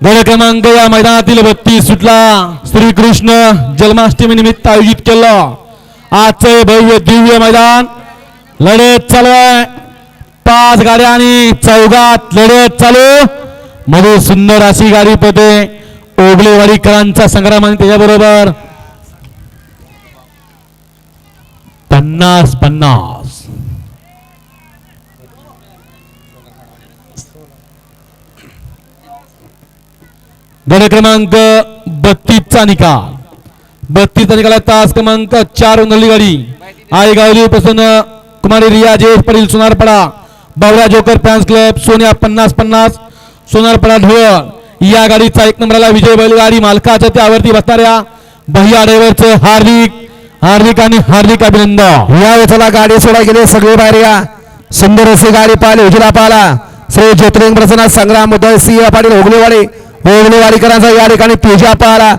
गड क्रमांक या मैदानातील बत्तीस सुटला श्रीकृष्ण जन्माष्टमी निमित्त आयोजित केलं आजचं भव्य दिव्य मैदान लढत चालू आहे पाच गाड्या आणि चौघात लढत चालू मध्ये सुंदर अशी गाडी पते ओबलेवाडीकरांचा संग्राम आणि त्याच्याबरोबर पन्नास पन्नास गड क्रमांक बत्तीसचा निकाल. बत्तीसचा निकाल तास क्रमांक चार उंगली गाडी. आई गावली पासून कुमारी रिया जेश पाटील सोनारपडा बावरा जोकर फॅन्स क्लब सोन्या पन्नास पन्नास सोनारपडा ढोळ या गाडीचा एक नंबरला विजय बैलगाडी मालकाच्या त्यावरती बसणाऱ्या भैया ड्रायव्हरचं हार्दिक हार्दिक आणि हार्दिक अभिनंदन. या वेळेला गाडी सोडा गेले सगळे बाहेर या. सुंदर अशी गाडी पाहिली उजिरा पाहिला श्री ज्योतिर्लिंग प्रसन्न संग्राम उदय सिंह पाटील ओगलेवाडी ओगलेवाडीकरांचा या ठिकाणी पूजा पाहिला